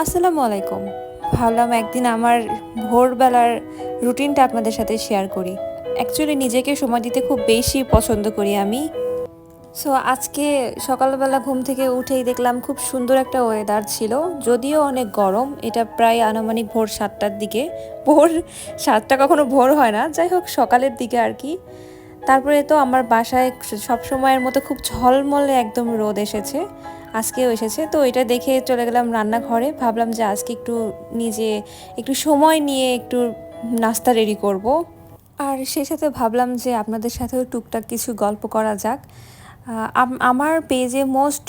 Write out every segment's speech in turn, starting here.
আসসালামু আলাইকুম। ভাবলাম একদিন আমার ভোরবেলার রুটিনটা আপনাদের সাথে শেয়ার করি। অ্যাকচুয়ালি নিজেকে সময় দিতে খুব বেশি পছন্দ করি আমি। সো আজকে সকালবেলা ঘুম থেকে উঠেই দেখলাম খুব সুন্দর একটা ওয়েদার ছিল, যদিও অনেক গরম। এটা প্রায় আনুমানিক ভোর সাতটার দিকে। ভোর সাতটা কখনো ভোর হয় না। যাই হোক, সকালের দিকে আর কি। তারপরে তো আমার বাসায় সব সময়ের মতো খুব ঝলমলে একদম রোদ এসেছে। আজকেও এসেছে। তো এটা দেখে চলে গেলাম রান্নাঘরে। ভাবলাম যে আজকে একটু নিজে একটু সময় নিয়ে একটু নাস্তা রেডি করব। আর সেই সাথে ভাবলাম যে আপনাদের সাথেও টুকটাক কিছু গল্প করা যাক। আমার পেজে মোস্ট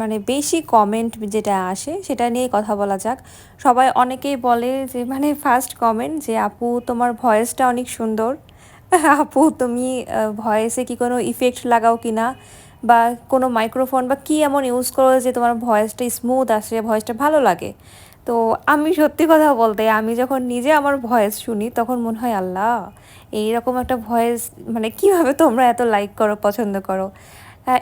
মানে বেশি কমেন্ট যেটা আসে সেটা নিয়ে কথা বলা যাক। সবাই অনেকেই বলে যে মানে ফার্স্ট কমেন্ট যে, আপু, তোমার ভয়েসটা অনেক সুন্দর। আপু, তুমি ভয়েসে কি কোনো ইফেক্ট লাগাও কি না বা কোনো মাইক্রোফোন বা কি এমন ইউজ করো যে তোমার ভয়েসটা স্মুথ আসে ভয়েসটা ভালো লাগে? তো আমি সত্যি কথা বলতে, আমি যখন নিজে আমার ভয়েস শুনি, তখন মনে হয়, আল্লাহ, এইরকম একটা ভয়েস মানে কীভাবে তোমরা এত লাইক করো, পছন্দ করো?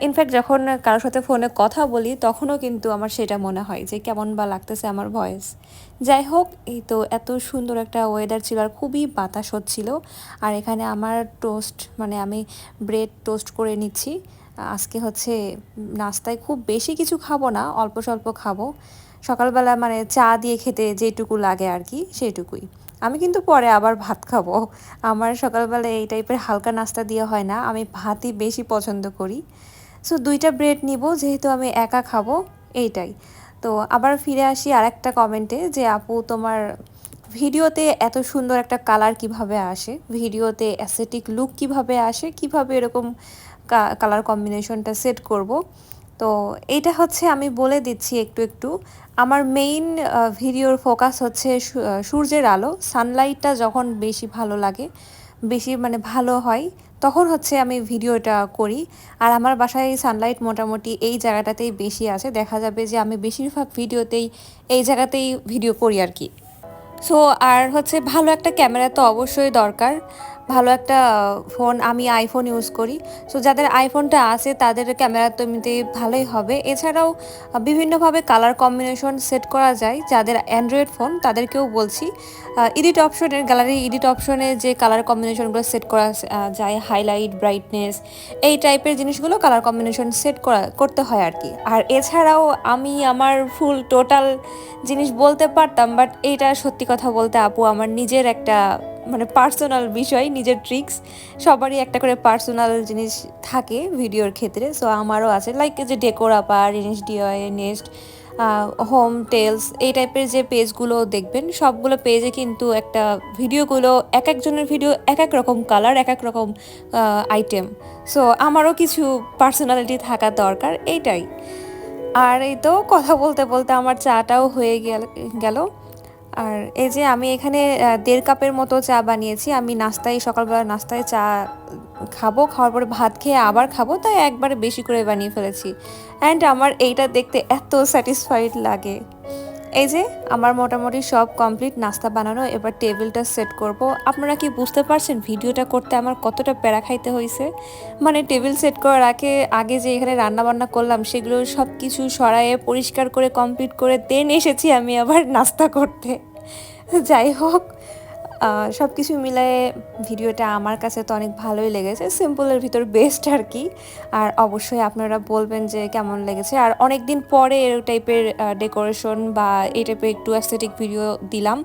ইনফ্যাক্ট যখন কারোর সাথে ফোনে কথা বলি, তখনও কিন্তু আমার সেটা মনে হয় যে কেমন বা লাগতেছে আমার ভয়েস যাই হোক, এই তো এত সুন্দর একটা ওয়েদার ছিল আর খুবই বাতাস হচ্ছিল। আর এখানে আমার টোস্ট মানে আমি ব্রেড টোস্ট করে নিচ্ছি। আজকে হচ্ছে নাস্তায় খুব বেশি কিছু খাব না, অল্প স্বল্প খাব। সকালবেলা মানে চা দিয়ে খেতে যেটুকু লাগে আর কি সেইটুকুই আমি কিন্তু পরে আবার ভাত খাব। আমার সকালবেলা এই টাইপের হালকা নাস্তা দিয়ে হয় না, আমি ভাতই বেশি পছন্দ করি। সো দুইটা ব্রেড নিব, যেহেতু আমি একা খাব, এইটাই। তো আবার ফিরে আসি আরেকটা কমেন্টে যে, আপু, তোমার ভিডিওতে এত সুন্দর একটা কালার কীভাবে আসে? ভিডিওতে অ্যাসেটিক লুক কীভাবে আসে? কীভাবে এরকম কালার কম্বিনেশনটা সেট করব। তো এইটা হচ্ছে আমি বলে দিচ্ছি একটু একটু। আমার মেইন ভিডিওর ফোকাস হচ্ছে সূর্যের আলো। সানলাইটটা যখন বেশি ভালো লাগে, বেশি মানে ভালো হয়, তখন হচ্ছে আমি ভিডিওটা করি। আর আমার বাসায় সানলাইট মোটামুটি এই জায়গাটাতেই বেশি আছে। দেখা যাবে যে আমি বেশিরভাগ ভিডিওতেই এই জায়গাতেই ভিডিও করি আর কি। সো আর হচ্ছে ভালো একটা ক্যামেরা তো অবশ্যই দরকার। ভালো একটা ফোন আমি আইফোন ইউজ করি। সো যাদের আইফোনটা আছে, তাদের ক্যামেরা তো এমনিতেই ভালোই হবে। এছাড়াও বিভিন্নভাবে কালার কম্বিনেশন সেট করা যায়। যাদের অ্যান্ড্রয়েড ফোন তাদেরকেও বলছি। এডিট অপশনের গ্যালারি এডিট অপশনে যে কালার কম্বিনেশনগুলো সেট করা যায় হাইলাইট ব্রাইটনেস এই টাইপের জিনিসগুলো কালার কম্বিনেশন সেট করা, করতে হয় আর কি আর এছাড়াও, আমি আমার ফুল টোটাল জিনিস বলতে পারতাম বাট এইটা সত্যি কথা বলতে আপু, আমার নিজের একটা মানে পার্সোনাল বিষয়, নিজের ট্রিক্স সবারই একটা করে পার্সোনাল জিনিস থাকে ভিডিওর ক্ষেত্রে। সো আমারও আছে লাইক যে ডেকোর আপার জিনিস ডিওয়ে নেক্সট হোম টেলস এই টাইপের যে পেজগুলো দেখবেন, সবগুলো পেজে কিন্তু একটা ভিডিওগুলো এক একজনের ভিডিও এক এক রকম কালার এক এক রকম আইটেম সো আমারও কিছু পার্সোনালিটি থাকা দরকার, এইটাই। আর এই তো, কথা বলতে বলতে আমার চাটাও হয়ে গেল। আর এই যে আমি এখানে দেড় কাপের মতো চা বানিয়েছি। আমি নাস্তায়, সকালবেলা নাস্তায় চা খাব, খাওয়ার পরে ভাত খেয়ে আবার খাব, তাই একবারে বেশি করে বানিয়ে ফেলেছি। অ্যান্ড আমার এইটা দেখতে এত স্যাটিসফাইড লাগে। এই যে, আমার মোটামুটি সব কমপ্লিট নাস্তা বানানো, এবার টেবিলটা সেট করব। আপনারা কি বুঝতে পারছেন ভিডিওটা করতে আমার কতটা প্যারা খাইতে হয়েছে মানে টেবিল সেট করার আগে আগে যে এখানে রান্না বান্না করলাম, সেগুলো সব কিছু সরাইয়ে পরিষ্কার করে কমপ্লিট করে দেন এসেছি আমি আবার নাস্তা করতে। যাই হোক সব কিছু মিলায়ে ভিডিওটা আমার কাছে তো অনেক ভালোই লেগেছে। সিম্পলের ভিতর বেস্ট আর কি। আর অবশ্যই আপনারা বলবেন যে কেমন লেগেছে। আর অনেক দিন পরে এর টাইপের ডেকোরেশন বা এই টাইপের একটু অ্যাস্থেটিক ভিডিও দিলাম।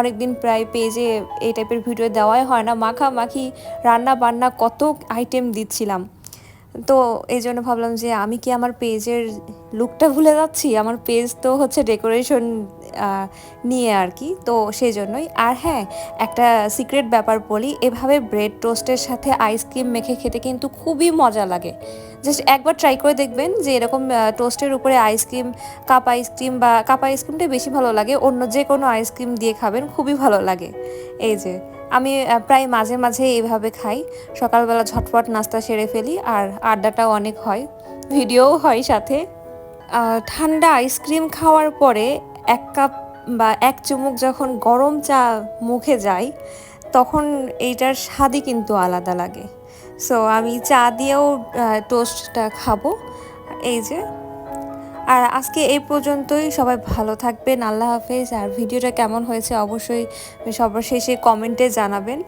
অনেক দিন প্রায় পেজে এই টাইপের ভিডিও দেওয়াই হয় না। মাখামাখি রান্না বান্না কত আইটেম দিচ্ছিলাম। তো এই জন্য ভাবলাম যে আমি কি আমার পেজের লুকটা ভুলে যাচ্ছি? আমার পেজ তো হচ্ছে ডেকোরেশন নিয়ে আর কি। তো সেই জন্যই। আর হ্যাঁ একটা সিক্রেট ব্যাপার বলি, এভাবে ব্রেড টোস্টের সাথে আইসক্রিম মেখে খেতে কিন্তু খুবই মজা লাগে। জাস্ট একবার ট্রাই করে দেখবেন যে এরকম টোস্টের উপরে ice cream cup ice cream বা কাপ আইসক্রিমটা বেশি ভালো লাগে। অন্য যে কোনো আইসক্রিম দিয়ে খাবেন, খুবই ভালো লাগে। এই যে, আমি প্রায় মাঝে মাঝে এইভাবে খাই। সকালবেলা ঝটপট নাস্তা সেরে ফেলি আর আড্ডাটাও অনেক হয়। ভিডিওও হয় সাথে। ঠান্ডা আইসক্রিম খাওয়ার পরে এক কাপ বা এক চুমুক যখন গরম চা মুখে যায়, তখন এইটার স্বাদই কিন্তু আলাদা লাগে। সো আমি চা দিয়েও টোস্টটা খাব। এই যে। আর আজকে এই পর্যন্তই। সবাই ভালো থাকবেন। আল্লাহ হাফেজ। আর ভিডিওটা কেমন হয়েছে অবশ্যই সবার শেষে কমেন্টে জানাবেন।